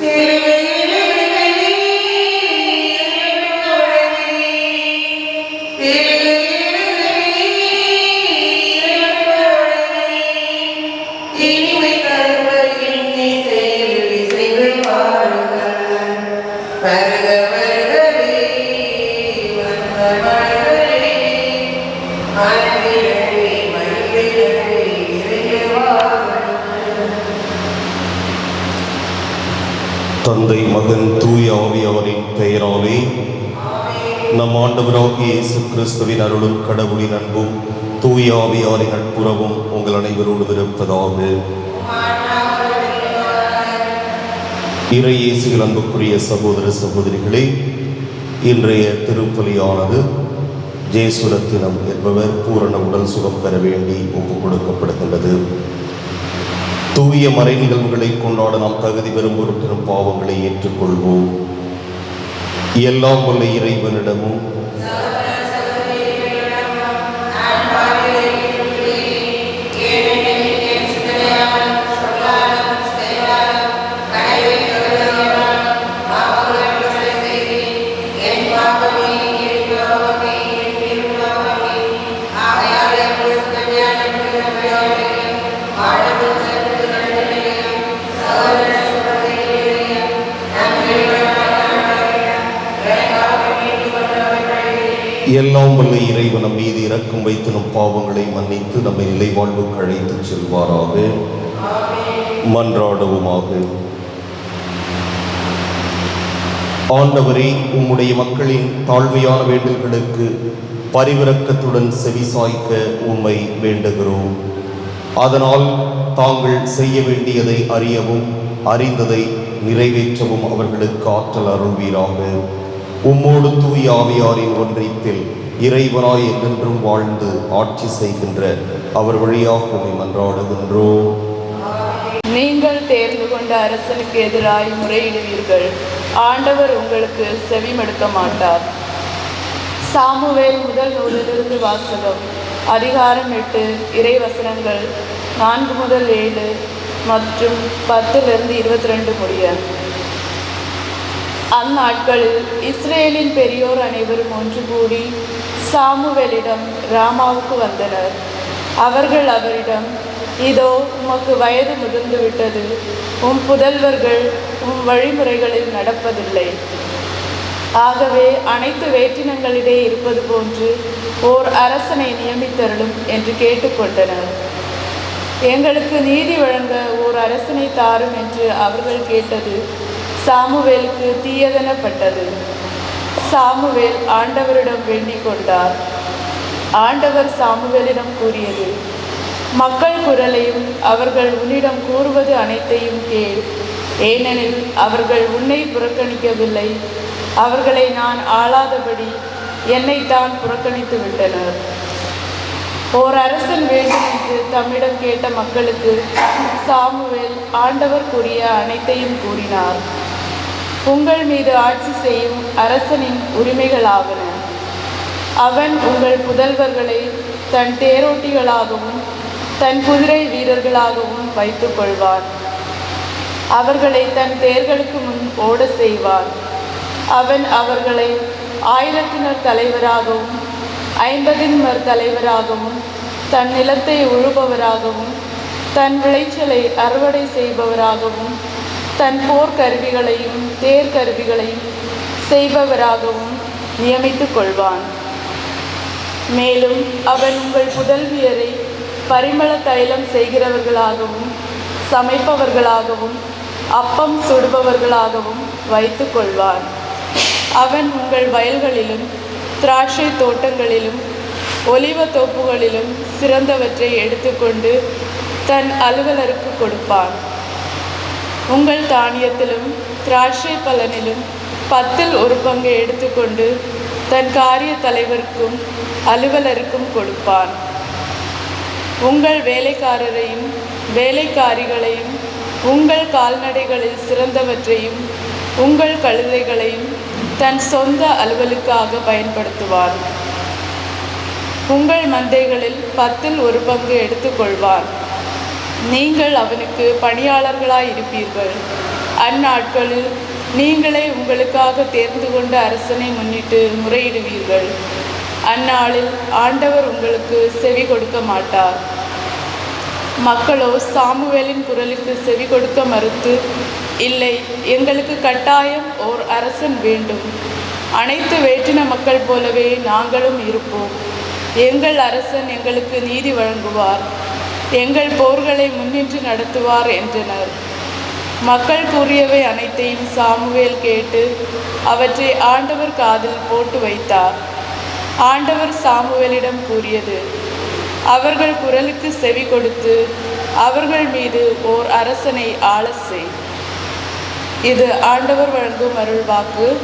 Yeah. தந்தை மகன் தூய ஆவியவரின் பெயராலே நம் ஆண்டவராகிய இயேசு கிறிஸ்துவின் அருளும் கடவுளின் அன்பும் தூய ஆவியாரின் நட்புறவும் உங்கள் அனைவரோடு இருப்பதாக. இறை அன்புக்குரிய சகோதர சகோதரிகளே இன்றைய திருப்பலியானது ஜெயசுரத்தினம் என்பவர் பூரண உடல் சுகம் பெற வேண்டி ஒப்புக் கொடுக்கப்படுகின்றது. தூய மறை நிகழ்வுகளை கொண்டாட நாம் தகுதி பெறும் பெரும் பாவங்களை ஏற்றுக்கொள்வோம். எல்லாம் உள்ள இறைவனிடமும் எல்லாம் வல்ல இறைவன் நம் மீது இறக்கும் வைத்து நம் பாவங்களை மன்னித்து நம்மை நிலை வாழ்வுக்கு அழைத்து செல்வாராக. மன்றாடவுமாக. ஆண்டவரே உம்முடைய மக்களின் தாழ்மையான வேண்டல்களுக்கு பரிவிறக்கத்துடன் செவிசாய்க்க உம்மை வேண்டுகிறோம். அதனால் தாங்கள் செய்ய வேண்டியதை அறியவும் அறிந்ததை நிறைவேற்றவும் அவர்களுக்கு ஆற்றல் அருள்வீராக. உம்மோடு தூய் ஆவியாரின் ஒன்றியத்தில் இறைவனாய் என்றென்றும் வாழ்ந்து ஆட்சி செய்கின்ற அவர் வழியாக உண்மை மன்றாடுகின்றோம். நீங்கள் தேர்ந்து கொண்ட அரசனுக்கு எதிராய் முறையிடுவீர்கள். ஆண்டவர் உங்களுக்கு செவிமடுக்க மாட்டார். சாமுவேல் முதல் நூலிலிருந்து வாசகம். அதிகாரம் எட்டு இறைவசனங்கள் நான்கு முதல் ஏழு மற்றும் பத்திலிருந்து இருபத்தி ரெண்டு முடிய. அந்நாட்களில் இஸ்ரேலின் பெரியோர் அனைவரும் ஒன்று கூடி சாமுவேலிடம் ராமாவுக்கு வந்தனர். அவர்கள் அவரிடம் இதோ உமக்கு வயது முதிர்ந்து விட்டது உம் புதல்வர்கள் உம் வழிமுறைகளில் நடப்பதில்லை. ஆகவே அனைத்து வேற்றினங்களிடையே இருப்பது போன்று ஓர் அரசனை நியமித்தருளும் என்று கேட்டுக்கொண்டனர். எங்களுக்கு நீதி வழங்க ஓர் அரசனை தாரும் என்று அவர்கள் கேட்டது. சாமுவேலுக்கு தீயதெனப்பட்டது. சாமுவேல் ஆண்டவரிடம் வேண்டிக் கொண்டார். ஆண்டவர் சாமுவேலிடம் கூறியது மக்கள் குரலையும் அவர்கள் உன்னிடம் கூறுவது அனைத்தையும் கேள். ஏனெனில் அவர்கள் உன்னை புறக்கணிக்கவில்லை. அவர்களை நான் ஆளாதபடி என்னைத்தான் புறக்கணித்து விட்டனர். ஓர் அரசன் வேண்டும் என்று தம்மிடம் கேட்ட மக்களுக்கு சாமுவேல் ஆண்டவர் கூறிய அனைத்தையும் கூறினார். உங்கள் மீது ஆட்சி செய்யும் அரசனின் உரிமைகளாவன. அவன் உங்கள் புதல்வர்களை தன் தேரோட்டிகளாகவும் தன் குதிரை வீரர்களாகவும் வைத்துக் கொள்வார் அவர்களை தன் தேர்களுக்கு முன் ஓட செய்வார் அவன் அவர்களை ஆயிரத்தினர் தலைவராகவும் ஐம்பதின் தலைவராகவும் தன் நிலத்தை உழுபவராகவும் தன் விளைச்சலை அறுவடை செய்பவராகவும் தன் போர்க்கருவிகளையும் தேர்கருவிகளையும் செய்பவராகவும் நியமித்துக் கொள்வான். மேலும் அவன் உங்கள் புதல்வியரை பரிமள தைலம் செய்கிறவர்களாகவும் சமைப்பவர்களாகவும் அப்பம் சுடுபவர்களாகவும் வைத்துக் கொள்வான். அவன் உங்கள் வயல்களிலும் திராட்சை தோட்டங்களிலும் ஒலிவ தோப்புகளிலும் சிறந்தவற்றை எடுத்துக்கொண்டு தன் அலுவலருக்கு கொடுப்பான். உங்கள் தானியத்திலும் திராட்சை பலனிலும் பத்தில் ஒரு பங்கை எடுத்துக்கொண்டு தன் காரிய தலைவருக்கும் அலுவலருக்கும் கொடுப்பான். உங்கள் வேலைக்காரரையும் வேலைக்காரிகளையும் உங்கள் கால்நடைகளில் சிறந்தவற்றையும் உங்கள் கழுதைகளையும் தன் சொந்த அலுவலுக்காக பயன்படுத்துவான். உங்கள் மந்தைகளில் பத்தில் ஒரு பங்கு எடுத்துக்கொள்வான். நீங்கள் அவனுக்கு பணியாளர்களாய் இருப்பீர்கள். அந்நாட்களில் நீங்களே உங்களுக்காக தேர்ந்து கொண்ட அரசனை முன்னிட்டு முறையிடுவீர்கள். அந்நாளில் ஆண்டவர் உங்களுக்கு செவி கொடுக்க மாட்டார். மக்களோ சாமுவேலின் குரலுக்கு செவி கொடுக்க மறுத்து இல்லை எங்களுக்கு கட்டாயம் ஓர் அரசன் வேண்டும். அனைத்து வேற்றின மக்கள் போலவே நாங்களும் இருப்போம். எங்கள் அரசன் எங்களுக்கு நீதி வழங்குவார். எங்கள் போர்களை முன்னின்று நடத்துவார் என்றனர். மக்கள் கூறியவை அனைத்தையும் சாமுவேல் கேட்டு அவற்றை ஆண்டவர் காதில் போட்டு வைத்தார். ஆண்டவர் சாமுவேலிடம் கூறியது அவர்கள் குரலுக்கு செவி கொடுத்து அவர்கள் மீது ஓர் அரசனை ஆளச் செய். இது ஆண்டவர் வழங்கும் அருள் வாக்கு.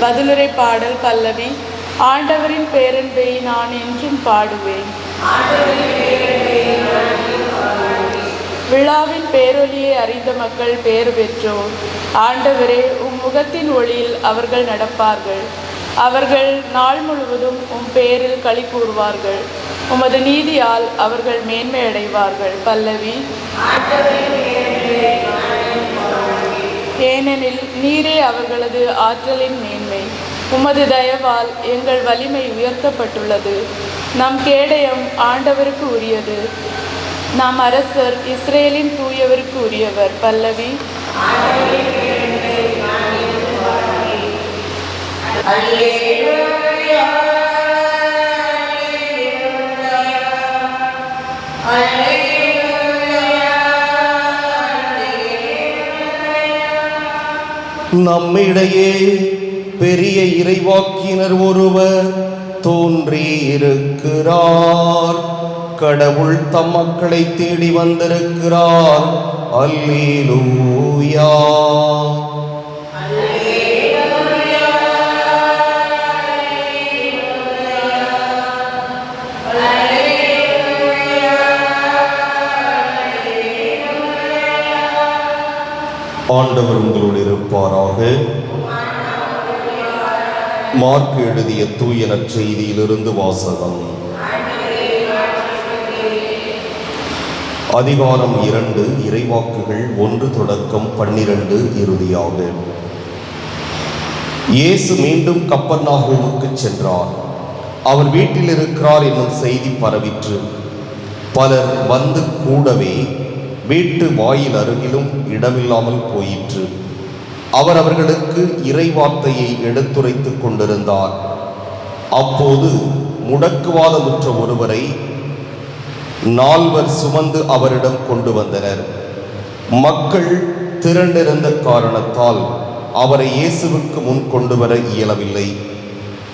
பதிலுரை பாடல் பல்லவி ஆண்டவரின் பேரன்பை நான் என்றும் பாடுவேன். விழாவின் பேரொலியை அறிந்த மக்கள் பேறு பெற்றோர். ஆண்டவரே உம் முகத்தின் ஒளியில் அவர்கள் நடப்பார்கள். அவர்கள் நாள் முழுவதும் உம் பேரில் களி கூறுவார்கள். உமது நீதியால் அவர்கள் மேன்மை அடைவார்கள். பல்லவி. ஏனெனில் நீரே அவர்களது ஆற்றலின் மேன்மை. உமது தயவால் எங்கள் வலிமை உயர்த்தப்பட்டுள்ளது. நம் கேடயம் ஆண்டவருக்கு உரியது. நாம் அரசர் இஸ்ரேலின் தூயவருக்கு உரியவர் பல்லவி. நம்மிடையே பெரிய இறைவாக்கினர் ஒருவர் தோன்றியிருக்கிறார். கடவுள் தம் மக்களை தேடி வந்திருக்கிறார். அல்லேலூயா. ஆண்டவர் உங்களோடு இருப்பாராக. மார்க் எழுதிய தூய நற்செய்தியிலிருந்து வாசகம். அதிகாரம் இரண்டு இறைவாக்குகள் ஒன்று தொடக்கம் பன்னிரண்டு இறுதியாக. இயேசு மீண்டும் கப்பர்நாகூமுக்கு சென்றார். அவர் வீட்டில் இருக்கிறார் என்னும் செய்தி பரவிற்று. பலர் வந்து கூடவே வீட்டு வாயில் அருகிலும் இடமில்லாமல் போயிற்று. அவர் அவர்களுக்கு இறைவார்த்தையை எடுத்துரைத்துக் கொண்டிருந்தார். அப்போது முடக்குவாதமுற்ற ஒருவரை நால்வர் சுமந்து அவரிடம் கொண்டு வந்தனர். மக்கள் திரண்டிருந்த காரணத்தால் அவரை இயேசுவுக்கு முன் கொண்டு வர இயலவில்லை.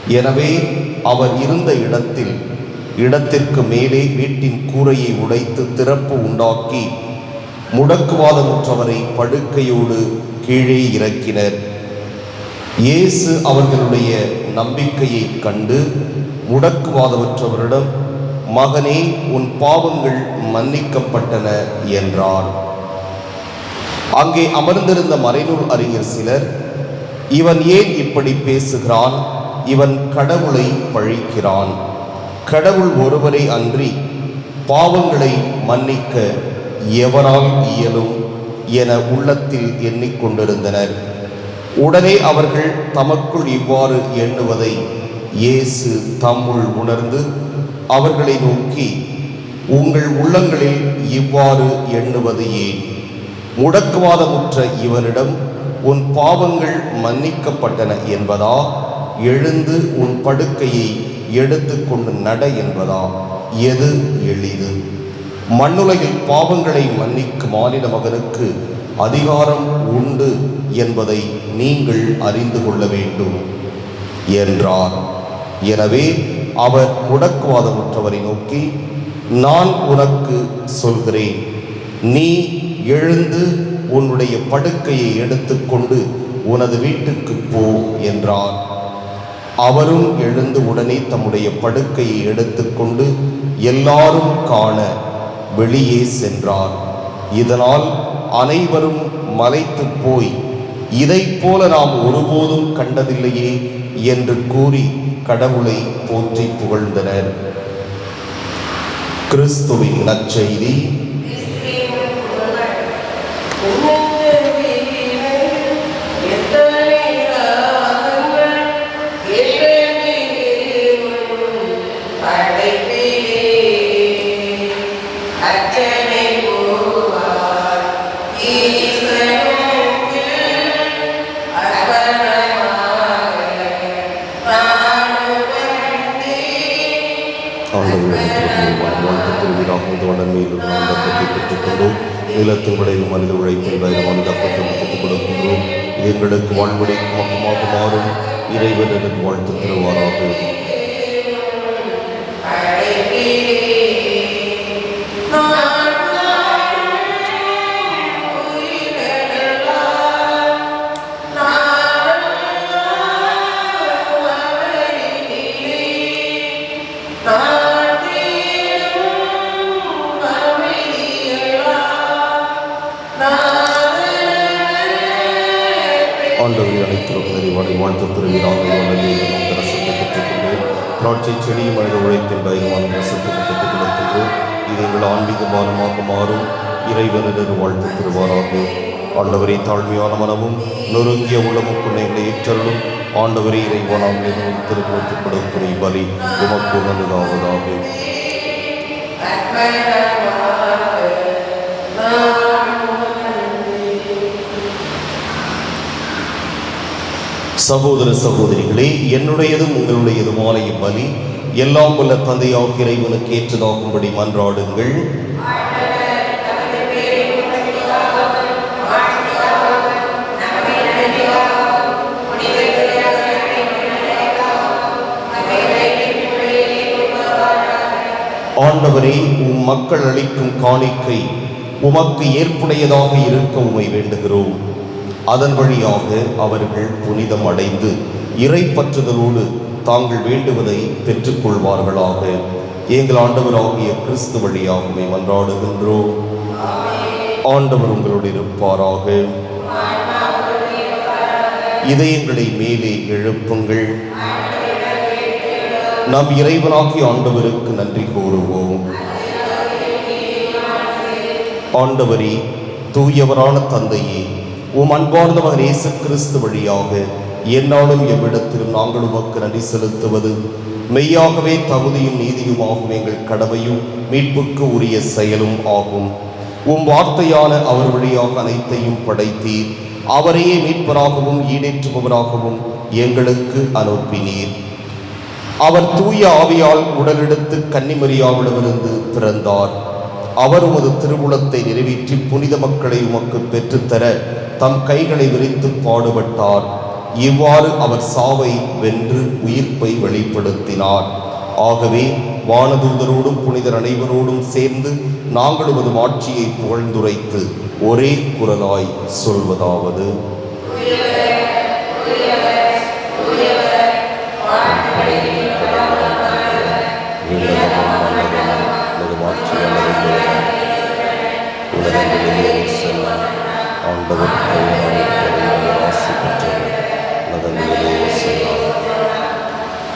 எனவே அவர் இருந்த இடத்தில் இடத்திற்கு மேலே வீட்டின் கூரையை உடைத்து திறப்பு உண்டாக்கி முடக்குவாதமுற்றவரை படுக்கையோடு கீழே இறக்கினர். இயேசு அவர்களுடைய நம்பிக்கையை கண்டு முடக்குவாதமற்றவரிடம் மகனே உன் பாவங்கள் மன்னிக்கப்பட்டன என்றார். அங்கே அமர்ந்திருந்த மறைநூல் அறிஞர் சிலர் இவன் ஏன் இப்படி பேசுகிறான்? இவன் கடவுளை பழிக்கிறான். கடவுள் ஒருவரை அன்றி பாவங்களை மன்னிக்க எவரால் இயலும் என உள்ளத்தில் எண்ணிக்கொண்டிருந்தனர். உடனே அவர்கள் தமக்குள் இவ்வாறு எண்ணுவதை இயேசு தம்முள் உணர்ந்து அவர்களை நோக்கி உங்கள் உள்ளங்களில் இவ்வாறு எண்ணுவது ஏன்? முடக்குவாதமுற்ற இவனிடம் உன் பாவங்கள் மன்னிக்கப்பட்டன என்பதா? எழுந்து உன் படுக்கையை எடுத்துக்கொண்டு நட என்பதா? எது எளிது? மண்ணுலகில் பாவங்களை மன்னிக்கும் மாநில மகனுக்கு அதிகாரம் உண்டு என்பதை நீங்கள் அறிந்து கொள்ள வேண்டும் என்றார். எனவே அவர் முடக்குவாதமுற்றவரை நோக்கி நான் உனக்கு சொல்கிறேன். நீ எழுந்து உன்னுடைய படுக்கையை எடுத்துக்கொண்டு உனது வீட்டுக்கு போ என்றார். அவரும் எழுந்து உடனே தம்முடைய படுக்கையை எடுத்துக்கொண்டு எல்லாரும் காண வெளியே சென்றார். இதனால் அனைவரும் மலைத்து போய் இதைப் போல நாம் ஒருபோதும் கண்டதில்லையே என்று கூறி கடவுளை போற்றி புகழ்ந்தனர். கிறிஸ்துவின் நற்செய்தி. திருவிழாக முதல்வன் மேலும் நாம் தப்பத்தை பெற்றுக்கொண்டோம். நிலத்தின் விளைவு மனித உழைப்பில் வைரமான தப்பத்தை பெற்றுக் கொடுக்கின்றோம். இது எங்களுக்கு வாழ்வடைக்கும் மக்கமாக மாறும். இறைவன் எனக்கு வாழ்த்து தருவாராக. வாழ்த்து திருவிழாவில் நாம் ரசத்தை பெற்றுக்கொண்டு திராட்சை செடி மனித உழைப்பில் பயங்கரமான ரசத்தை பெற்றுக் கொடுக்கின்றோம் இது எங்கள் ஆன்மீக பானமாக மாறும். இறைவனிடம் வாழ்த்து திருவாராக. ஆண்டவரை தாழ்மையான மனமும் நொறுங்கிய உள்ளமும் எங்களை ஏற்றலும் ஆண்டவரை இறைவனாக திருக்குளத்துக் கொடுக்கிற பலி உமக்கு நல்லதாவதாக சகோதர சகோதரிகளே என்னுடையதும் உங்களுடையதுமான இப்பலி எல்லாம் உள்ள தந்தையாக இறைவனுக்கு ஏற்றதாகும்படி மன்றாடுங்கள். ஆண்டவரே உம் மக்கள் அளிக்கும் காணிக்கை உமக்கு ஏற்புடையதாக இருக்க உமை வேண்டுகிறோம். அதன் வழியாக அவர்கள் புனிதம் அடைந்து இறை பற்றுதலோடு தாங்கள் வேண்டுவதை பெற்றுக்கொள்வார்களாக. எங்கள் ஆண்டவராகிய கிறிஸ்து வழியாகவே மன்றாடுகின்றோம். ஆண்டவர் உங்களோடு இருப்பாராக. இதயங்களை மேலே எழுப்புங்கள். நம் இறைவனாகிய ஆண்டவருக்கு நன்றி கூறுவோம். ஆண்டவரே தூயவரான தந்தையே உம் அன்பார்ந்த மகன் இயேசு கிறிஸ்து வழியாக என்னாலும் எவ்விடத்திலும் நாங்கள் உமக்கு நன்றி செலுத்துவது. மெய்யாகவே தகுதியும் நீதியுமாகும் எங்கள் கடமையும் மீட்புக்கு உரிய செயலும் ஆகும். உம் வார்த்தையான அவர் வழியாக அனைத்தையும் படைத்தீர். அவரையே மீட்பராகவும் ஈடேற்றுபவராகவும் எங்களுக்கு அனுப்பினீர். அவர் தூய ஆவியால் உடலெடுத்து கன்னிமரியாவிடமிருந்து பிறந்தார். அவர் உமது திருவுளத்தை நிறைவேற்றி புனித மக்களை உமக்கு பெற்றுத்தர தம் கைகளை விரித்து பாடுபட்டார். இவ்வாறு அவர் சாவை வென்று உயிர்ப்பை வெளிப்படுத்தினார். ஆகவே வானதூதரோடும் புனிதர் அனைவரோடும் சேர்ந்து நாங்கள் உமது ஆட்சியை புகழ்ந்துரைத்து ஒரே குரலாய் சொல்வதாவது.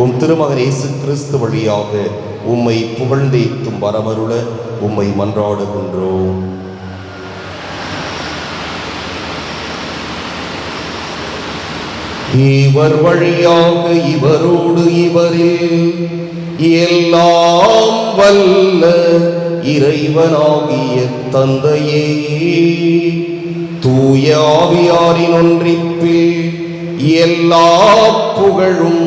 உம் திருமகன் இயேசு கிறிஸ்து வழியாக உம்மை புகழ்ந்தேத்தும் வரமருள உம்மை மன்றாடுகின்றோம். இவர் வழியாக இவரோடு இவரில் எல்லாம் வல்ல இறைவனாகிய தந்தையே தூய ஆவியாரின் ஒன்றிப்பில் எல்லா புகழும்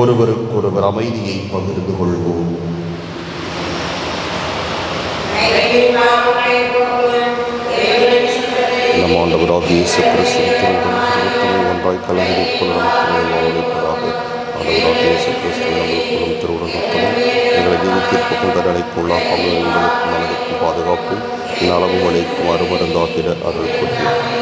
ஒருவருக்கொருவர் அமைதியை பகிர்ந்து கொள்வோம். நம் ஆண்டவராக இயேசு கிறிஸ்து ஒன்றாய் கலந்து ஆண்டவராக இயேசு கிறிஸ்து நம்மளுக்குள்ளும் திருவுடன் எங்களை நீதித்திற்கு கொண்ட நிலைக்குள்ளாக்காமல் எங்களுக்கு மனதுக்கும் பாதுகாப்பும் நலமும் அளிக்கும் அருமருந்தாகிட அருள் புரியும்.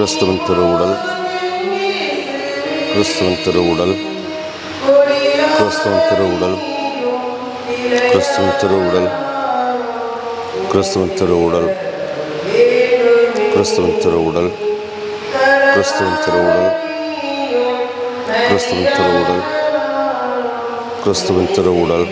கிறிஸ்துவின் திருவுடல். கிறிஸ்துவின் திருவுடல். கிறிஸ்துவின் திருவுடல். கிறிஸ்துவின் திருவுடல். கிறிஸ்துவின் திருவுடல். கிறிஸ்துவின் திருவுடல். கிறிஸ்துவின் திருவுடல். கிறிஸ்துவின் திருவுடல். கிறிஸ்துவின் திருவுடல்.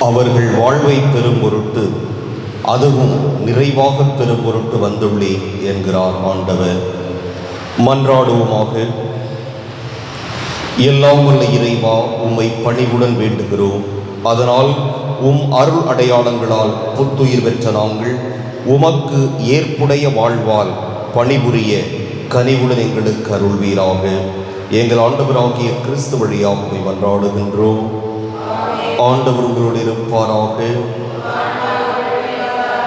அவர்கள் வாழ்வை பெறும் பொருட்டு அதுவும் நிறைவாக பெரும் பொருட்டு வந்துள்ளேன் என்கிறார் ஆண்டவர். மன்றாடுவோமாக. எல்லாம் உள்ள இறைவா உம்மை பணிவுடன் வேண்டுகிறோம். அதனால் உம் அருள் அடையாளங்களால் புத்துயிர் பெற்ற நாங்கள் உமக்கு ஏற்புடைய வாழ்வால் பணிபுரிய கனிவுடன் எங்களுக்கு அருள்வீராக. எங்கள் ஆண்டவராகிய கிறிஸ்து வழியாக மன்றாடுகின்றோம். ஆண்டவர் உங்களோடு இருப்பாராக.